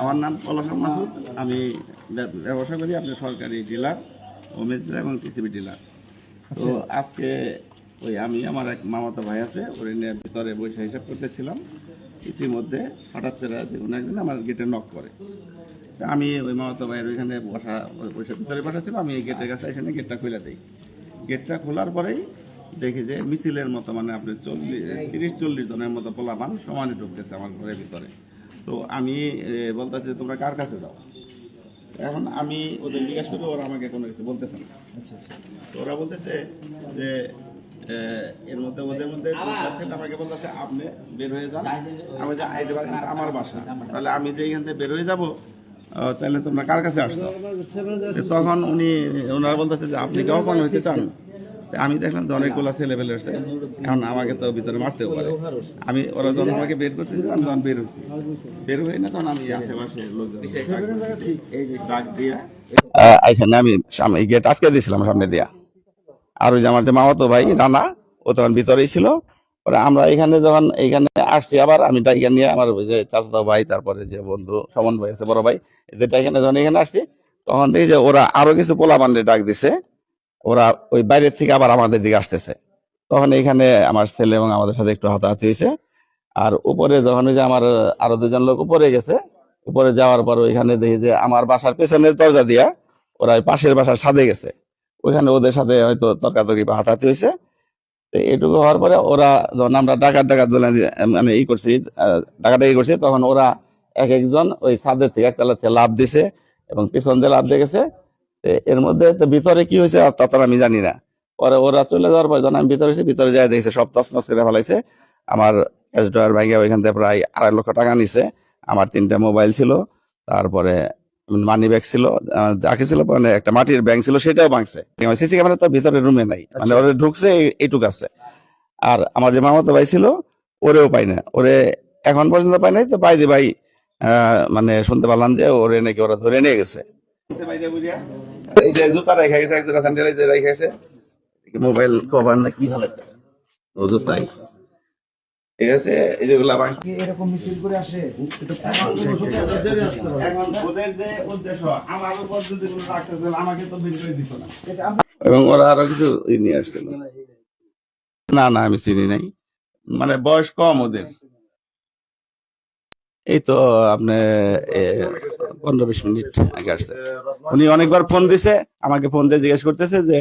আমার নাম পলাশন মাসুদ। আমি ব্যবসা করি আপনি সরকারি ডিলার হোমেজ ডিলার এবং টিসিবি ডিলার। তো আজকে ওই আমি আমার এক মামাতো ভাই আছে ওর নিয়ে ভিতরে বসে হিসাব করতেছিলাম। ইতিমধ্যে হঠাৎ করে কোনো একদিন আমার গেটে নক করে। তা আমি ওই মামাতো ভাইয়ের ওইখানে বসা বসে ভিতরে বসাছিলাম আমি এই গেটের কাছে এখানে গেটটা খুলে দিই। গেটটা খোলার পরেই দেখি যে মিছিলের মতো মানে আপনি চল্লিশ তিরিশ চল্লিশ জনের মতো পোলাপান সমানে ঢুকতেছে আমার ঘরের ভিতরে। তো আমি বলতেছি তোমরা কার কাছে যাও? এখন আমি ওদের জিজ্ঞেস করি ওরা আমাকে কোনো কিছু বলতেছে না। তো ওরা বলতেছে যে এর মধ্যে ওদের মধ্যে আমাকে বলতেছে, আপনি বের হয়ে যান। আমি যে আমার বাসা। তাহলে আমি যে এখান থেকে বের হয়ে যাব তাহলে তোমরা কার কাছে আসছো? তখন উনি, ওনারা বলতেছে যে, আপনি কেউ কোন হইতে চান? আমি দেখলাম যে অনেকগুলো ছেলে পেলে আসছে এখন আমাকে তো ভিতরে মারতেও পারে। আমি, ওরা যখন আমাকে বের করছে, আমি তখন বের হয়েছি। বের হই না তখন আমি আশেপাশে লোকজন আমি সামনে গেট আটকে দিয়েছিলাম সামনে দিয়া। আর ওই যে আমার যে মামাতো ভাই, রানা, ও তখন ভিতরেই ছিল। ওরা আমরা এখানে যখন এখানে আসছি আবার, আমি টাইগার নিয়ে আমার যে চাচাতো ভাই, তারপরে যে বন্ধু, সমন ভাই আছে, বড় ভাই যেটা এখানে যখন এখানে আসছি, তখন দেখি যে ওরা আরও কিছু পোলা বান্ডে ডাক দিছে। ওরা ওই বাইরের থেকে আবার আমাদের দিকে আসতেছে। তখন এখানে আমার ছেলে এবং আমাদের সাথে একটু হাতাহাতি হয়েছে। আর উপরে যখন যে আমার, আরও দুজন লোক উপরে গেছে, উপরে যাওয়ার পর ওইখানে দেখি যে আমার বাসার পেছনের দরজা দিয়া ওরা পাশের বাসার ছাদে গেছে। ওইখানে ওদের সাথে হয়তো তর্কাতর্কি বা হাতাহাতি হয়েছে। এটুকু হওয়ার পরে ওরা যখন আমরা ডাকাত ডাকাত মানে ই করছি, ডাকাডাকি করছি, তখন ওরা এক একজন ওই ছাদের থেকে একতলা থেকে লাভ দিছে এবং পিছন দিয়ে লাভ দিয়ে গেছে। এর মধ্যে ভিতরে কি হয়েছে তা তো আমি জানি না। পরে ওরা চলে যাওয়ার পর যখন আমি ভিতরে এসেছি ভিতরে যাই দেখছে সব তছনছ করে ফেলাইছে। আমার ক্যাশ ড্রয়ার ভাইয়া ওইখান থেকে প্রায় আড়াই লক্ষ টাকা নিছে। আমার তিনটা মোবাইল ছিল তারপরে মানি ব্যাগ ছিল যা ছিল মানে একটা মাটির ব্যাংক ছিল সেটাও ভাঙছে। সিসি ক্যামেরা তো ভিতরে রুমে নাই মানে ওরে ঢুকছে এই- এইটুক আছে। আর আমার যে মামাতো ভাই ছিল ওরেও পাই না। ওরে এখন পর্যন্ত পাই নাই তো বাইদি ভাই আহ, মানে শুনতে পারলাম যে ওরে নাকি ওরা ধরে নিয়ে গেছে। এই যে জুতা রেখে গেছে এক স্যান্ডেল এই যে রেখে গেছে। মোবাইল কভার না কি ভালো ও জুতাই। ঠিক আছে এই যেগুলা ভাঙছে এরকম মিছিল করে আসে? ওদের যে উদ্দেশ্য আমার উপর যদি কোনো ডাক্তার আমাকে তো বের করে দিত না। এবং ওরা আরও কিছু নিয়ে আসছিল না না আমি চিনি নাই। মানে বয়স কম ওদের। এই তো আপনি পনেরো বিশ মিনিট আগে আসছে। উনি অনেকবার ফোন দিছে, আমাকে ফোন দিয়ে জিজ্ঞেস করতেছে যে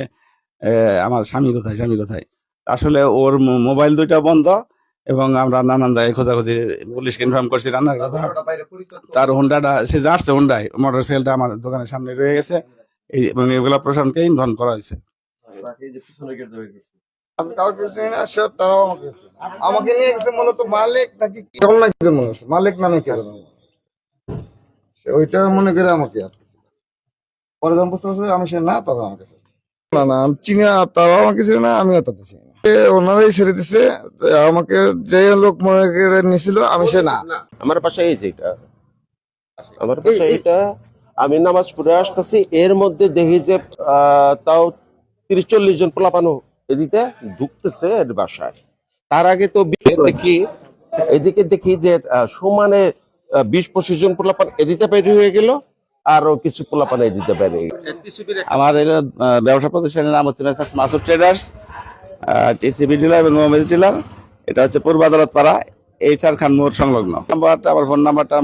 আমার স্বামী কোথায় স্বামী কোথায়? আসলে ওর মোবাইল দুইটা বন্ধ এবং আমরা নানান জায়গায় খোঁজাখুঁজি পুলিশকে ইনফর্ম করছি রান্নার কথা তার হোন্ডাটা সে যে আসছে হোন্ডায় মোটর সাইকেলটা আমার দোকানের সামনে রয়ে গেছে। এই, এবং এগুলা প্রশাসনকে ইনফর্ম করা হয়েছে। আমি কাউকে চিনি না সে তারাও আমাকে আমাকে নিয়ে গেছে মূলত মালিক নাকি কি? এরকম না কিছু মনে মালিক নামে কি সে ওইটা মনে করে আমাকে আটকেছে পরে যখন বুঝতে পারছে আমি সে না তখন আমাকে। না। না আমি চিনি না তারাও আমাকে চিনি না আমিও তাদের চিনি ওনারাই ছেড়ে দিছে আমাকে যে লোক মনে করে নিয়েছিল আমি সে না। আমার পাশে এই যে এটা। আমার পাশে এটা। আমি নামাজ পড়ে আসতেছি এর মধ্যে দেখি যে তাও তিরিশ চল্লিশ জন পোলাপানো এদিকে ঢুকতেছে এর বাসায়। তার আগে তো দেখি এদিকে দেখি যে সমানে বিশ পঁচিশ জন পোলাপান এদিকে বের হয়ে গেল আরও কিছু পোলাপান এদিকে বের হয়ে আমার ব্যবসা প্রতিষ্ঠানের নাম হচ্ছে মাসুদ ট্রেডার্স টিসিবি ডিলার এবং মোমেজ ডিলার। এটা হচ্ছে পূর্ব আদালত পাড়া এইচ আর খান মোড় সংলগ্ন। নাম্বারটা আমার ফোন নাম্বারটা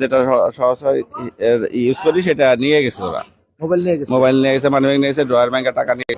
যেটা সরাসরি ইউজ করি সেটা নিয়ে গেছে ওরা। মোবাইল নিয়ে গেছে। মোবাইল নিয়ে গেছে মানি ব্যাগ নিয়ে গেছে ড্রয়ার ব্যাংকের টাকা নিয়ে